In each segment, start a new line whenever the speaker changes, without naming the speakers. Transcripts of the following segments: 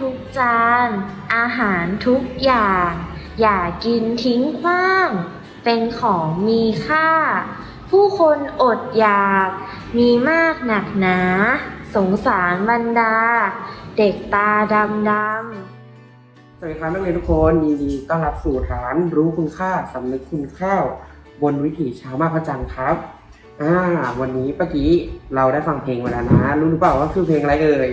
ทุกจาน อาหารทุกอย่าง อย่ากินทิ้งขว้าง เป็นของมีค่า ผู้คนอดอยาก มีมากหนักหนา สงสารบรรดา เด็กตาดำดำ
สวัสดีครับนักเรียนทุกคนยินดีต้อนรับสู่ฐานรู้คุณค่าสำนึกคุณข้าบนวิถีชาวมาพระจันทร์ครับอ่าวันนี้เมื่อกี้เราได้ฟังเพลงมาแล้วนะ รู้หรือเปล่าว่าคือเพลงอะไรเอ่ย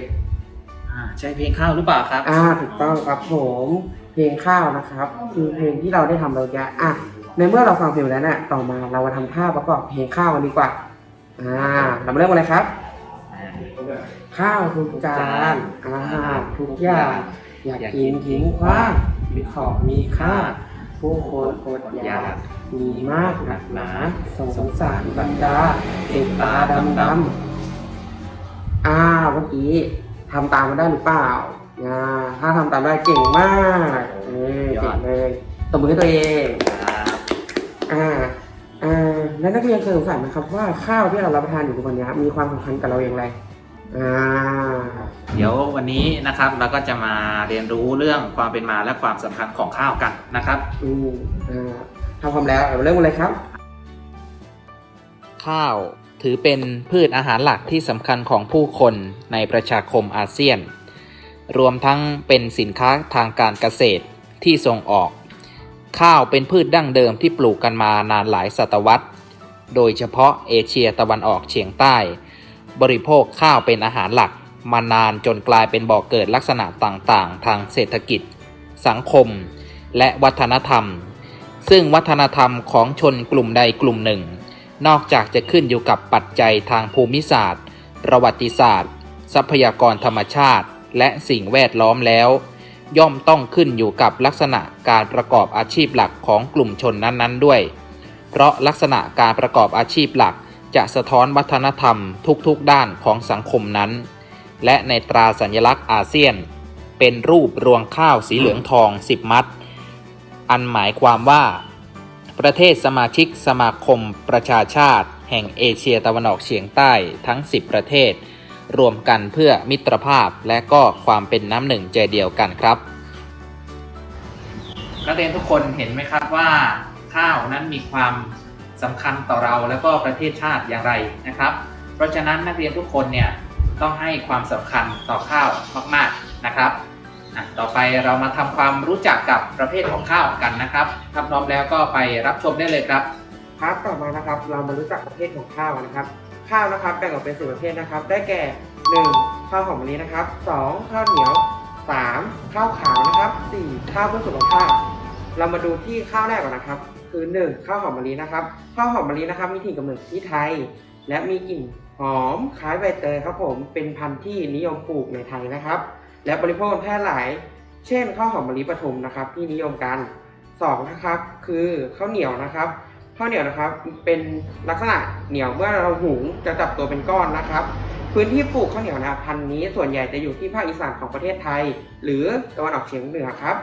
ใช่เพลงข้าวหรือเปล่าครับ
อ่าถูกต้องครับผมเพลงข้าวนะครับ คือเพลงที่เราได้ทำเราจะอะในเมื่อเราฟังเพลงแล้วเนี่ยต่อมาเรามาทำท่าประกอบเพลงข้าวกันดีกว่าอ่าเรามาเริ่มกันเลยครับ ข้าวทุกจานอาหารทุกอย่างอยากกินทิ้งขว้างมีของมีค่า ผู้คนอดอยากมีมากหนักหนาสงสารบรรดาเด็กตาดำดำอ่าเมื่อกี้ ทำตามมาได้หรือเปล่าอ่าถ้าทำตามได้เก่งมากเออเก่งเลยตบมือให้ตัวเองอ่าอ่าแล้วนักเรียนเคยสงสัยไหมครับว่าข้าวที่เรารับประทานอยู่ทุกวันนี้มีความสำคัญกับเราอย่างไรอ่า
เดี๋ยววันนี้นะครับเราก็จะมาเรียนรู้เรื่องความเป็นมาและความสำคัญของข้าวกันนะครับ
อืมอ่าทำพร้อมแล้วเราเริ่มกันเลยครับ
ข้าว ถือเป็นพืชอาหารหลักที่สำคัญของผู้คนในประชาคมอาเซียน รวมทั้งเป็นสินค้าทางการเกษตรที่ส่งออก ข้าวเป็นพืชดั้งเดิมที่ปลูกกันมานานหลายศตวรรษ โดยเฉพาะเอเชียตะวันออกเฉียงใต้ บริโภคข้าวเป็นอาหารหลักมานานจนกลายเป็นบ่อกเกิดลักษณะต่างๆ ทางเศรษฐกิจ สังคม และวัฒนธรรม ซึ่งวัฒนธรรมของชนกลุ่มใดกลุ่มหนึ่ง นอกจากจะขึ้นอยู่กับปัจจัยทางภูมิศาสตร์ ประวัติศาสตร์ ทรัพยากรธรรมชาติ และสิ่งแวดล้อมแล้ว ย่อมต้องขึ้นอยู่กับลักษณะการประกอบอาชีพหลักของกลุ่มชนนั้นๆ ด้วย เพราะลักษณะการประกอบอาชีพหลักจะสะท้อนวัฒนธรรมทุกๆด้านของสังคมนั้น และในตราสัญลักษณ์อาเซียน เป็นรูปรวงข้าวสีเหลืองทอง 10 มัด อันหมายความว่า ประเทศสมาชิกสมาคมประชาชาติ แห่งเอเชียตะวันออกเฉียงใต้ทั้ง 10 ประเทศ รวมกันเพื่อมิตรภาพและก็ความเป็นน้ำหนึ่งใจเดียวกันครับ นักเรียนทุกคนเห็นไหมครับว่าข้าวนั้นมีความสำคัญต่อเราและก็ประเทศชาติอย่างไรนะครับ เพราะฉะนั้นนักเรียนทุกคนเนี่ยต้องให้ความสำคัญต่อข้าวมากๆ ไปเรามาทำความรู้จักกับประเภทของข้าวกันนะครับถ้าพร้อมแล้วก็ไปรับชมได้เลยครับ
ครับต่อมานะครับเรามารู้จักประเภทของข้าวนะครับ ข้าวนะครับแบ่งออกเป็นสี่ประเภทนะครับ ได้แก่ 1. ข้าวหอมมะลินะครับ 2. ข้าวเหนียว 3. ข้าวขาวนะครับ 4. ข้าวเพื่อสุขภาพ เรามาดูที่ข้าวแรกก่อนนะครับ คือ 1. ข้าวหอมมะลินะครับ ข้าวหอมมะลินะครับมีถิ่นกำเนิดที่ไทย และมีกลิ่นหอมคล้ายใบเตยครับผมเป็นพันธุ์ที่นิยมปลูกในไทยนะครับ และบริโภคแพร่หลาย เช่นข้าวหอมมะลิปทุมนะครับที่นิยมกัน 2. นะครับคือข้าวเหนียวนะครับข้าวเหนียวนะครับเป็นลักษณะเหนียวเมื่อเราหุงจะจับตัวเป็นก้อนนะครับ พื้นที่ปลูกข้าวเหนียวนะพันธุ์นี้ ส่วนใหญ่จะอยู่ที่ภาคอีสานของประเทศไทย หรือตะวันออกเฉียงเหนือครับ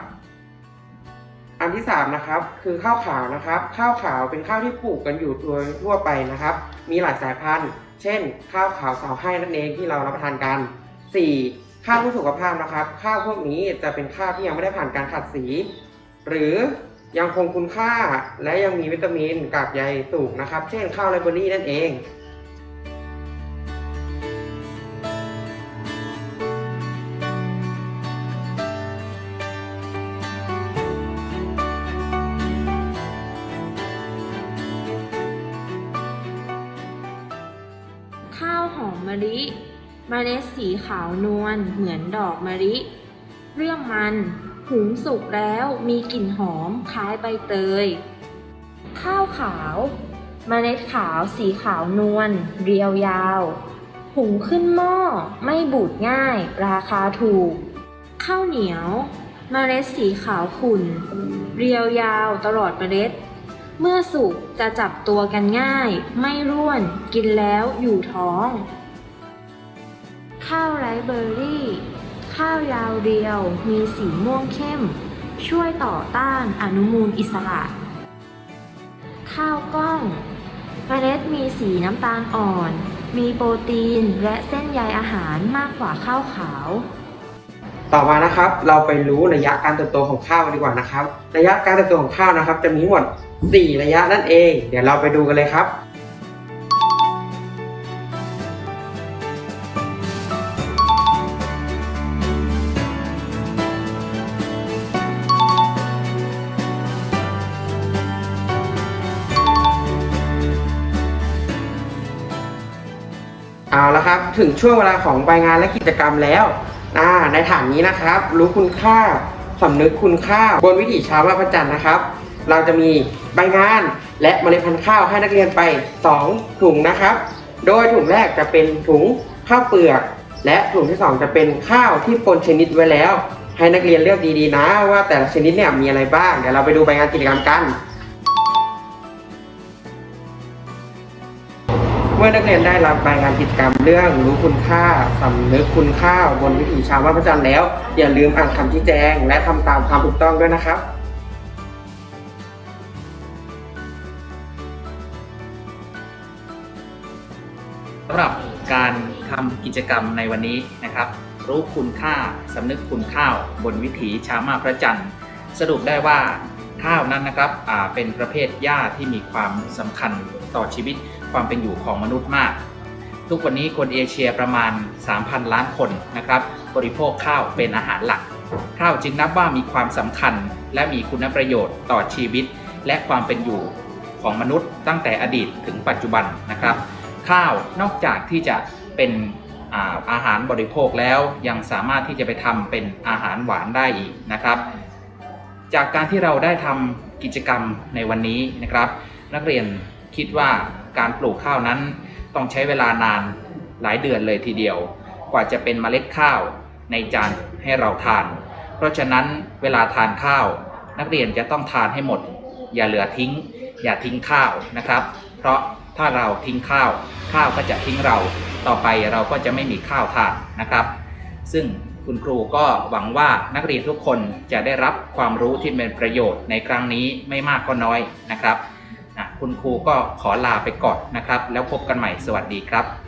อันที่สามนะครับคือข้าวขาวนะครับ ข้าวขาวเป็นข้าวที่ปลูกกันอยู่ตัวทั่วไปนะครับ มีหลายสายพันธุ์ เช่น ข้าวขาวสาวให้นั่นเองที่เรารับประทานกัน 4. ข้าวเพื่อสุขภาพนะครับ ข้าวพวกนี้จะเป็นข้าวที่ยังไม่ได้ผ่านการขัดสี หรือยังคงคุณค่าและยังมีวิตามินกากใยสูงนะครับ เช่นข้าวไรเบอรี่นั่นเอง
ข้าวหอมมะลิ เมล็ดสีขาวนวลเหมือนดอกมะลิ เรื่องมันหุงสุกแล้วมีกลิ่นหอมคล้ายใบเตย ข้าวขาวเมล็ดขาวสีขาวนวลเรียวยาว หุงขึ้นหม้อไม่บูดง่าย ราคาถูก ข้าวเหนียวเมล็ดสีขาวขุ่น เรียวยาวตลอดเมล็ด เมื่อสุกจะจับตัวกันง่าย ไม่ร่วน กินแล้วอยู่ท้อง ข้าวไรเบอร์รี่ ข้าวยาวเรียว มีสีม่วงเข้ม ช่วยต่อต้านอนุมูลอิสระ ข้าวกล้องเมล็ดมีสีน้ำตาลอ่อน มีโปรตีนและเส้นใยอาหารมากกว่าข้าวขาว
ต่อมานะครับ เราไปรู้ระยะการเติบโตของข้าวกันดีกว่านะครับ ระยะการเติบโตของข้าวนะครับ จะมีทั้งหมด 4 ระยะนั่นเอง เดี๋ยวเราไปดูกันเลยครับ เอาละครับถึงช่วงเวลาของใบงานและกิจกรรมแล้วในฐานนี้นะครับ รู้คุณค่าสำนึกคุณค่า บนวิถีชาวบ้าพระจันทร์นะครับ เราจะมีใบงานและเมล็ดพันธุ์ข้าวให้นักเรียนไป 2 ถุงนะครับ โดยถุงแรกจะเป็นถุงข้าวเปลือก และถุงที่ 2 จะเป็นข้าวที่ปนชนิดไว้แล้ว ให้นักเรียนเลือกดีๆนะ ว่าแต่ละชนิดเนี่ยมีอะไรบ้างเดี๋ยวเราไปดูใบงานกิจกรรมกัน มื่อนักเรียนได้รับรายงานกิจกรรมเรื่องรู้คุณค่าสำนึกคุณค่าบนวิถีชาวบ้านพระจันทร์แล้ว อย่าลืมอ่านคำชี้แจง และทำตามความถูกต้องด้วยนะครับ
สำหรับการทำกิจกรรมในวันนี้นะครับ รู้คุณค่าสำนึกคุณข้าบนวิถีชาวมาพระจันทร์ สรุปได้ว่า ข้าวนั้นนะครับเป็นประเภทหญ้าที่มีความสำคัญต่อชีวิตความเป็นอยู่ของมนุษย์มาก ทุกวันนี้คนเอเชียประมาณ 3,000 ล้านคนนะครับบริโภคข้าวเป็นอาหารหลัก ข้าวจึงนับว่ามีความสำคัญ และมีคุณประโยชน์ต่อชีวิต และความเป็นอยู่ของมนุษย์ตั้งแต่อดีตถึงปัจจุบันนะครับ ข้าวนอกจากที่จะเป็นอาอาหารบริโภคแล้วยังสามารถที่จะไปทำเป็นอาหารหวานได้อีกนะครับ จากการที่เราได้ทำกิจกรรมในวันนี้นะครับ นักเรียนคิดว่าการปลูกข้าวนั้นต้องใช้เวลานานหลายเดือนเลยทีเดียว กว่าจะเป็นเมล็ดข้าวในจานให้เราทาน เพราะฉะนั้นเวลาทานข้าว นักเรียนจะต้องทานให้หมด อย่าเหลือทิ้ง อย่าทิ้งข้าวนะครับ เพราะถ้าเราทิ้งข้าว ข้าวก็จะทิ้งเรา ต่อไปเราก็จะไม่มีข้าวทานนะครับ ซึ่ง คุณครูก็หวังว่านักเรียนทุกคนจะได้รับความรู้ที่เป็นประโยชน์ในครั้งนี้ไม่มากก็น้อยนะครับ คุณครูก็ขอลาไปก่อนนะครับ แล้วพบกันใหม่สวัสดีครับ